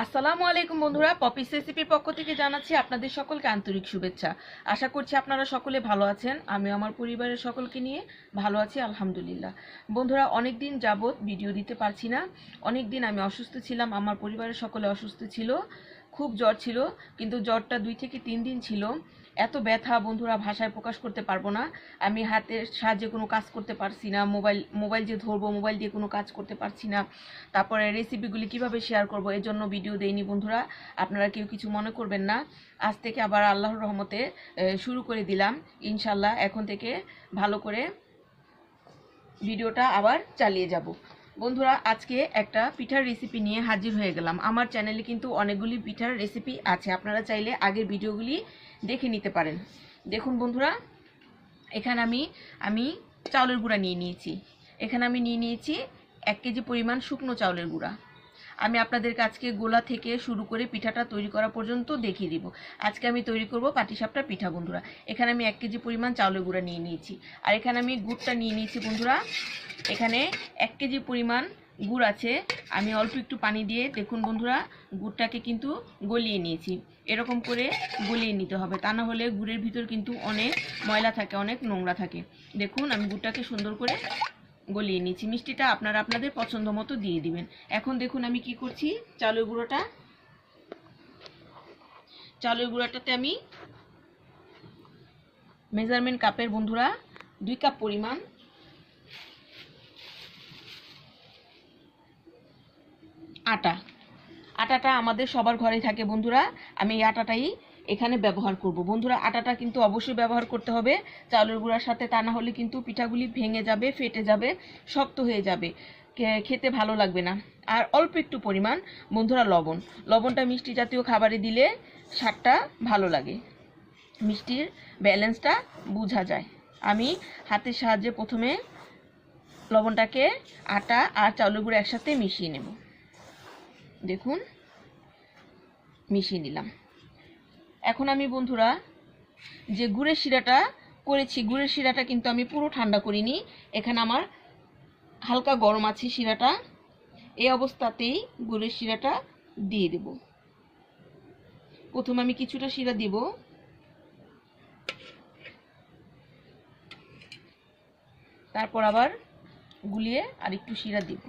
আসসালামু আলাইকুম বন্ধুরা, পপিস রেসিপির পক্ষ থেকে জানাচ্ছি আপনাদের সকলকে আন্তরিক শুভেচ্ছা। আশা করছি আপনারা সকলে ভালো আছেন আমি আমার পরিবারের সকলকে নিয়ে ভালো আছি, আলহামদুলিল্লাহ। বন্ধুরা অনেক দিন যাবৎ ভিডিও দিতে পারছি না অনেক দিন আমি অসুস্থ ছিলাম, আমার পরিবারের সকলে অসুস্থ ছিল। খুব জ্বর ছিল, কিন্তু জ্বরটা দুই থেকে তিন দিন ছিল। এত ব্যথা বন্ধুরা ভাষায় প্রকাশ করতে পারব না। আমি হাতের সাহায্যে কোনো কাজ করতে পারছি না, মোবাইল মোবাইল যে ধরবো, মোবাইল দিয়ে কোনো কাজ করতে পারছি না। তারপরে রেসিপিগুলি কীভাবে শেয়ার করব, এর জন্য ভিডিও দেইনি বন্ধুরা। আপনারা কেউ কিছু মনে করবেন না। আজ থেকে আবার আল্লাহর রহমতে শুরু করে দিলাম, ইনশাল্লাহ। এখন থেকে ভালো করে ভিডিওটা আবার চালিয়ে যাব। বন্ধুরা, আজকে একটা পিঠার রেসিপি নিয়ে হাজির হয়ে গেলাম। আমার চ্যানেলে কিন্তু অনেকগুলি পিঠার রেসিপি আছে। আপনারা চাইলে আগের ভিডিওগুলি দেখে নিতে পারেন। দেখুন বন্ধুরা, এখানে আমি আমি চাউলের গুঁড়া নিয়ে নিয়েছি। এখানে আমি নিয়ে নিয়েছি এক কেজি পরিমাণ শুকনো চাউলের গুঁড়া। আমি আপনাদেরকে আজকে গোলা থেকে শুরু করে পিঠাটা তৈরি করা পর্যন্ত দেখিয়ে দিব। আজকে আমি তৈরি করব পাটিসাপটা পিঠা, বন্ধুরা। এখানে আমি এক কেজি পরিমাণ চাউলের গুঁড়া নিয়ে নিয়েছি। আর এখানে আমি গুড়টা নিয়ে নিয়েছি, বন্ধুরা। এখানে এক কেজি পরিমাণ গুড় আছে। আমি অল্প একটু পানি দিয়ে দেখুন, বন্ধুরা, গুড়টাকে কিন্তু গলিয়ে নিয়েছি। এরকম করে গলিয়ে নিতে হবে। তা না হলে গুড়ের ভিতর কিন্তু অনেক ময়লা থাকে, অনেক নোংরা থাকে। দেখুন, আমি গুড়টাকে সুন্দর করে গলিয়ে নিয়েছি মিষ্টিটা আপনারা আপনাদের পছন্দ মতো দিয়ে দিবেন। এখন দেখুন আমি কি করছি, চালের গুঁড়োটা। চালের গুঁড়োটাতে আমি মেজারমেন্ট কাপের বন্ধুরা দুই কাপ পরিমাণ আটা। আটাটা আমাদের সবার ঘরে থাকে বন্ধুরা। আমি এই আটাটাই এখানে ব্যবহার করব। বন্ধুরা, আটাটা কিন্তু অবশ্যই ব্যবহার করতে হবে। চাউলের গুঁড়ার সাথে তা না হলে কিন্তু পিঠাগুলি ভেঙে যাবে, ফেটে যাবে, শক্ত হয়ে যাবে। খেতে ভালো লাগবে না। আর অল্প একটু পরিমাণ, বন্ধুরা, লবণ। লবণটা মিষ্টি জাতীয় খাবারে দিলে স্বাদটা ভালো লাগে। মিষ্টির ব্যালেন্সটা বোঝা যায়। আমি হাতের সাহায্যে প্রথমে লবণটাকে আটা আর চাউলের গুঁড়ো একসাথে মিশিয়ে নেব। দেখুন, মিশিয়ে নিলাম। এখন আমি বন্ধুরা যে গুড়ের শিরাটা করেছি, গুড়ের শিরাটা কিন্তু আমি পুরো ঠান্ডা করিনি। এখানে আমার হালকা গরম আছে শিরাটা। এই অবস্থাতেই গুড়ের শিরাটা দিয়ে দেব। প্রথমে আমি কিছুটা শিরা দিব। তারপর আবার গুলিয়ে আর একটু শিরা দিব।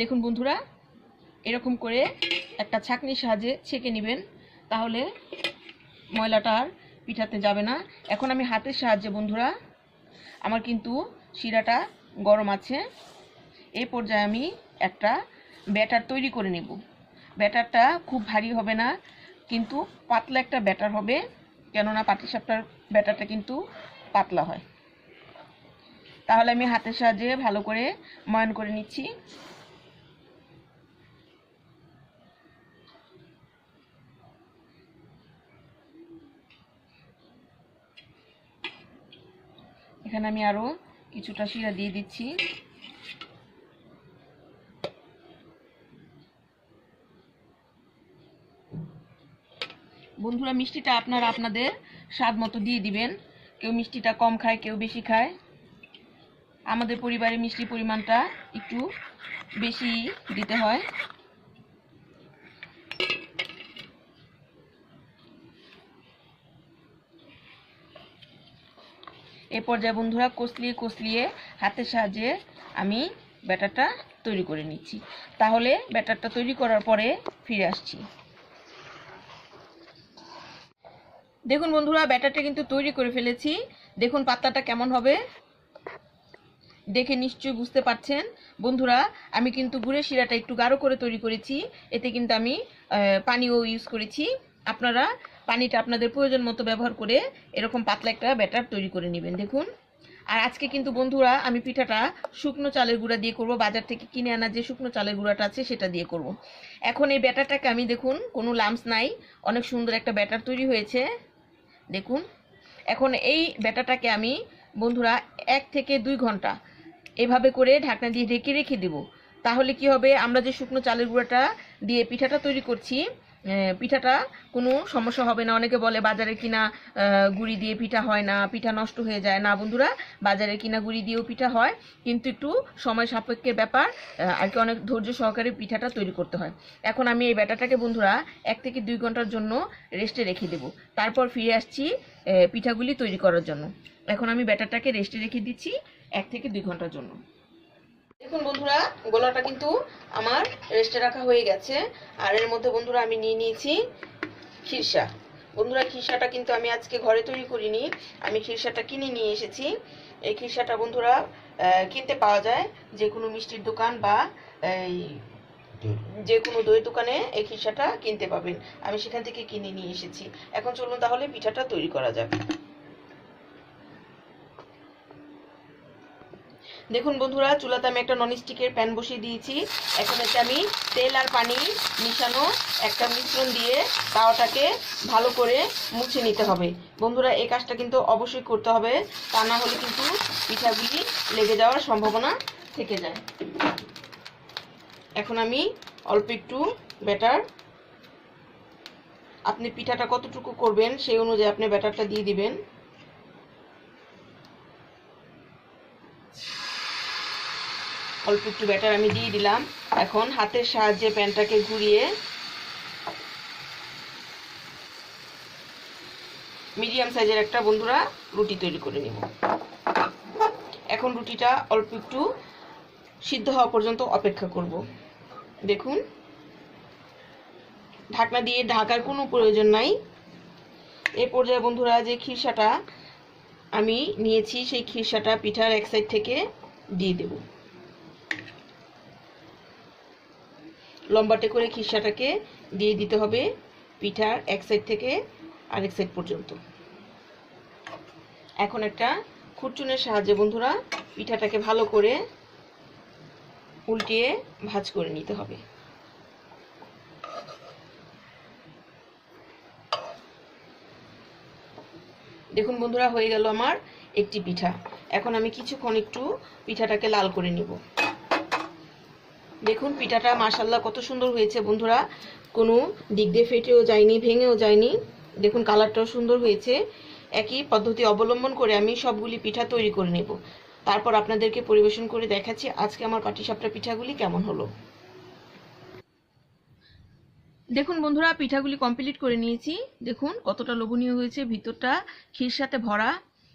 দেখুন বন্ধুরা, এরকম করে একটা ছাঁকনির সাহায্যে ছেঁকে নেবেন, তাহলে ময়লাটা আর পিঠাতে যাবে না। এখন আমি হাতের সাহায্যে বন্ধুরা, আমার কিন্তু শিরাটা গরম আছে। এই পর্যায়ে আমি একটা ব্যাটার তৈরি করে নেব। ব্যাটারটা খুব ভারী হবে না, কিন্তু পাতলা একটা ব্যাটার হবে, কেননা পাটিসাপটার ব্যাটারটা কিন্তু পাতলা হয়। তাহলে আমি হাতের সাহায্যে ভালো করে ময়ন করে নিচ্ছি। এখানে আমি আরও কিছুটা শিরা দিয়ে দিচ্ছি। বন্ধুরা, মিষ্টিটা আপনারা আপনাদের স্বাদ মতো দিয়ে দিবেন। কেউ মিষ্টিটা কম খায়, কেউ বেশি খায়। আমাদের পরিবারে মিষ্টির পরিমাণটা একটু বেশি দিতে হয়। এ পর্যায়ে বন্ধুরা কষলিয়ে কষলিয়ে হাতের সাহায্যে আমি ব্যাটারটা তৈরি করে নিচ্ছি। তাহলে ব্যাটারটা তৈরি করার পরে ফিরে আসছি। দেখুন বন্ধুরা, ব্যাটারটা কিন্তু তৈরি করে ফেলেছি। দেখুন পাত্তাটা কেমন হবে। দেখে নিশ্চয়ই বুঝতে পারছেন। বন্ধুরা, আমি কিন্তু গুড়ের শিরাটা একটু গাঢ় করে তৈরি করেছি। এতে কিন্তু আমি পানিও ইউজ করেছি। আপনারা পানিটা আপনাদের প্রয়োজন মতো ব্যবহার করে এরকম পাতলা একটা ব্যাটার তৈরি করে নেবেন, দেখুন। আর আজকে কিন্তু বন্ধুরা আমি পিঠাটা শুকনো চালের গুঁড়া দিয়ে করব, বাজার থেকে কিনে আনা যে শুকনো চালের গুঁড়াটা আছে সেটা দিয়ে করব। এখন এই ব্যাটারটাকে আমি, দেখুন, কোনো লামস নাই, অনেক সুন্দর একটা ব্যাটার তৈরি হয়েছে, দেখুন। এখন এই ব্যাটারটাকে আমি, বন্ধুরা, এক থেকে দুই ঘণ্টা এভাবে করে ঢাকনা দিয়ে ঢেকে রেখে দেব। তাহলে কি হবে, আমরা যে শুকনো চালের গুঁড়াটা দিয়ে পিঠাটা তৈরি করছি পিঠাটা কোনো সমস্যা হবে না। অনেকে বলে বাজারে কিনা গুঁড়ি দিয়ে পিঠা হয় না, পিঠা নষ্ট হয়ে যায়। না বন্ধুরা, বাজারে কিনা গুঁড়ি দিয়েও পিঠা হয়, কিন্তু একটু সময় সাপেক্ষের ব্যাপার আর কি অনেক ধৈর্য সহকারে পিঠাটা তৈরি করতে হয়। এখন আমি এই ব্যাটাটাকে বন্ধুরা, এক থেকে দুই ঘণ্টার জন্য রেস্টে রেখে দেব। তারপর ফিরে আসছি পিঠাগুলি তৈরি করার জন্য। এখন আমি ব্যাটারটাকে রেস্টে রেখে দিচ্ছি, এক থেকে দুই ঘণ্টার জন্য। দেখুন বন্ধুরা গোলাটা কিন্তু আমার রেস্টে রাখা হয়ে গেছে। আর এর মধ্যে বন্ধুরা আমি নিয়ে নিয়েছি খিরসা। বন্ধুরা খিরসাটা কিন্তু আমি আজকে ঘরে তৈরি করিনি। আমি খিরসাটা কিনে নিয়ে এসেছি। এই খিরসাটা বন্ধুরা কিনতে পাওয়া যায় যে কোনো মিষ্টির দোকান বা এই যে কোনো দই দোকানে এই খিরসাটা কিনতে পাবেন। আমি সেখান থেকে কিনে নিয়ে এসেছি। এখন চলুন তাহলে পিঠাটা তৈরি করা যাক। দেখুন বন্ধুরা, চুলাতে আমি একটা ননস্টিকের প্যান বসিয়ে দিয়েছি। এখন এতে আমি তেল আর পানি মিশানো একটা মিশ্রণ দিয়ে তাওয়াটাকে ভালো করে মুছে নিতে হবে। বন্ধুরা, এই কাজটা কিন্তু অবশ্যই করতে হবে, তা না হলে কিন্তু পিঠাগুলি লেগে যাওয়ার সম্ভাবনা থেকে যায়। এখন আমি অল্প একটু, ব্যাটার, আপনি পিঠাটা কতটুকু করবেন সেই অনুযায়ী আপনি ব্যাটারটা দিয়ে দিবেন। অল্প একটু ব্যাটার আমি দিয়ে দিলাম। এখন হাতের সাহায্যে প্যানটাকে ঘুরিয়ে মিডিয়াম সাইজের একটা বন্ধুরা রুটি তৈরি করে নিব। এখন রুটিটা অল্প একটু সিদ্ধ হওয়া পর্যন্ত অপেক্ষা করব। দেখুন, ঢাকনা দিয়ে ঢাকার কোনো প্রয়োজন নাই। এ পর্যায়ে বন্ধুরা যে খিরসাটা আমি নিয়েছি, সেই খিরসাটা পিঠার এক সাইড থেকে দিয়ে দেবো। লম্বাটে করে খিসাটাকে দিয়ে দিতে হবে পিঠার এক সাইড থেকে আরেক সাইড পর্যন্ত। এখন একটা খুরচুনের সাহায্যে বন্ধুরা পিঠাটাকে ভালো করে উল্টিয়ে ভাজ করে নিতে হবে। দেখুন বন্ধুরা, হয়ে গেল আমার একটি পিঠা। এখন আমি কিছুক্ষণ একটু পিঠাটাকে লাল করে নিব। দেখুন, পিঠাটা মাসাল্লাহ কত সুন্দর হয়েছে বন্ধুরা। কোনো দিক দিয়ে ফেটেও যায়নি, ভেঙেও যায়নি। দেখুন, কালারটাও সুন্দর হয়েছে। একই পদ্ধতি অবলম্বন করে আমি সবগুলি পিঠা তৈরি করে নেব। তারপর আপনাদেরকে পরিবেশন করে দেখাচ্ছি আজকে আমার পাটিসাপটা পিঠাগুলি কেমন হলো। দেখুন বন্ধুরা, পিঠাগুলি কমপ্লিট করে নিয়েছি। দেখুন, কতটা লোভনীয় হয়েছে, ভিতরটা ক্ষীর সাথে ভরা,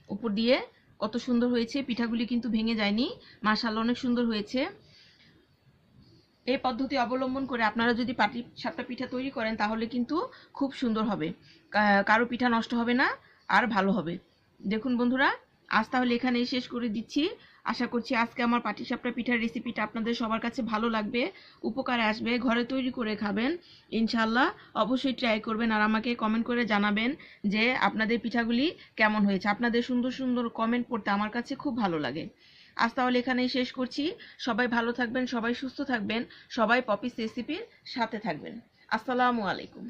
উপর দিয়ে কত সুন্দর হয়েছে, পিঠাগুলি কিন্তু ভেঙে যায়নি। মাসাল্লাহ অনেক সুন্দর হয়েছে। এই পদ্ধতি অবলম্বন করে আপনারা যদি পাটি সাপটা পিঠা তৈরি করেন, তাহলে কিন্তু খুব সুন্দর হবে। কারও পিঠা নষ্ট হবে না, আর ভালো হবে। দেখুন বন্ধুরা, আজ তাহলে এখানেই শেষ করে দিচ্ছি। আশা করছি আজকে আমার পাটিসাপটা পিঠার রেসিপিটা আপনাদের সবার কাছে ভালো লাগবে, উপকারে আসবে, ঘরে তৈরি করে খাবেন। ইনশাল্লাহ অবশ্যই ট্রাই করবেন আর আমাকে কমেন্ট করে জানাবেন যে আপনাদের পিঠাগুলি কেমন হয়েছে। আপনাদের সুন্দর সুন্দর কমেন্ট পড়তে আমার কাছে খুব ভালো লাগে। আজ তাহলে এখানেই শেষ করছি। সবাই ভালো থাকবেন, সবাই সুস্থ থাকবেন, সবাই পপিস রেসিপির সাথে থাকবেন। আসসালামু আলাইকুম।